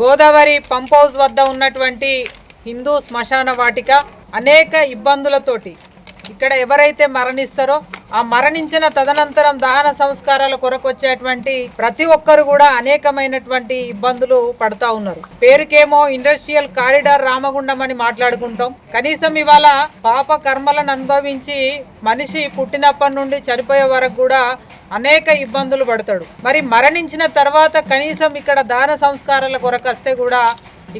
Godavari pump house వద్ద ఉన్నటువంటి హిందూ శ్మశాన వాటిక అనేక ఇబ్బందులతోటి ఇక్కడ ఎవరైతే మరణిస్తారో ఆ మరణించిన తదనంతరం దహన సంస్కారాల కొరకు వచ్చేటువంటి ప్రతి ఒక్కరు కూడా అనేకమైనటువంటి ఇబ్బందులు పడతా ఉన్నారు. పేరుకేమో ఇండస్ట్రియల్ కారిడార్ రామగుండం అని మాట్లాడుకుంటాం. కనీసం ఇవాళ పాప కర్మలను అనుభవించి మనిషి పుట్టినప్పటి నుండి చనిపోయే వరకు కూడా అనేక ఇబ్బందులు పడతాడు. మరి మరణించిన తర్వాత కనీసం ఇక్కడ దాన సంస్కారాల కొరకు వస్తే కూడా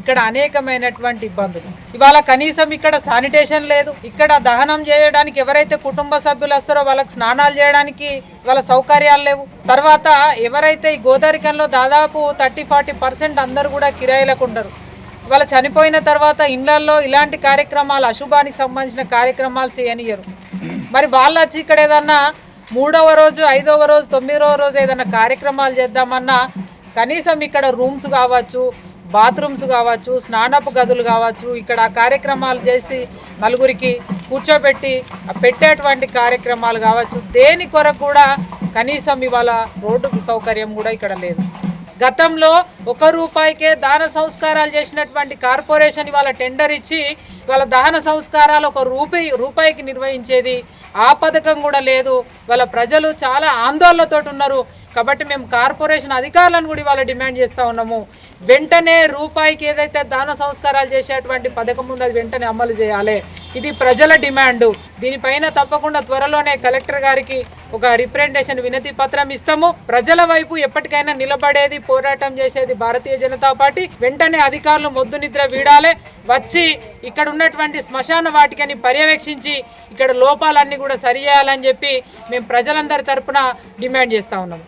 ఇక్కడ అనేకమైనటువంటి ఇబ్బందులు. ఇవాళ కనీసం ఇక్కడ శానిటేషన్ లేదు. ఇక్కడ దహనం చేయడానికి ఎవరైతే కుటుంబ సభ్యులు వస్తారో వాళ్ళకి స్నానాలు చేయడానికి వాళ్ళ సౌకర్యాలు లేవు. తర్వాత ఎవరైతే ఈ గోదావరికంలో దాదాపు థర్టీ ఫార్టీ పర్సెంట్ అందరూ కూడా కిరాయిలకు ఉండరు. ఇవాళ చనిపోయిన తర్వాత ఇండ్లల్లో ఇలాంటి కార్యక్రమాలు అశుభానికి సంబంధించిన కార్యక్రమాలు చేయనియరు మరి వాళ్ళు వచ్చి ఇక్కడ ఏదన్నా మూడవ రోజు ఐదవ రోజు తొమ్మిదవ రోజు ఏదైనా కార్యక్రమాలు చేద్దామన్నా కనీసం ఇక్కడ రూమ్స్ కావచ్చు బాత్రూమ్స్ కావచ్చు స్నానపు గదులు కావచ్చు ఇక్కడ కార్యక్రమాలు చేసి నలుగురికి కూర్చోబెట్టి పెట్టేటువంటి కార్యక్రమాలు కావచ్చు. దేని కొరకు కూడా కనీసం ఇవాళ రోడ్డు సౌకర్యం కూడా ఇక్కడ లేదు. గతంలో ఒక రూపాయికే దాన సంస్కారాలు చేసినటువంటి కార్పొరేషన్ ఇవాళ టెండర్ ఇచ్చి వాళ్ళ దహన సంస్కారాలు ఒక రూపాయి రూపాయికి నిర్వహించేది. ఆ పథకం కూడా లేదు. వాళ్ళ ప్రజలు చాలా ఆందోళనతో ఉన్నారు. కాబట్టి మేము కార్పొరేషన్ అధికారులను కూడా ఇవాళ డిమాండ్ చేస్తూ ఉన్నాము. వెంటనే రూపాయికి ఏదైతే దాన సంస్కారాలు చేసేటువంటి పథకం ఉందో అది వెంటనే అమలు చేయాలి. ఇది ప్రజల డిమాండ్. దీనిపైన తప్పకుండా త్వరలోనే కలెక్టర్ గారికి ఒక రిప్రజెంటేషన్ వినతి పత్రం ఇస్తాము. ప్రజల వైపు ఎప్పటికైనా నిలబడేది పోరాటం చేసేది భారతీయ జనతా పార్టీ. వెంటనే అధికారులు మొద్దు నిద్ర వీడాలి. వచ్చి ఇక్కడ ఉన్నటువంటి శ్మశాన వాటికని పర్యవేక్షించి ఇక్కడ లోపాలన్నీ కూడా సరిచేయాలని చెప్పి మేము ప్రజలందరి తరపున డిమాండ్ చేస్తూ ఉన్నాము.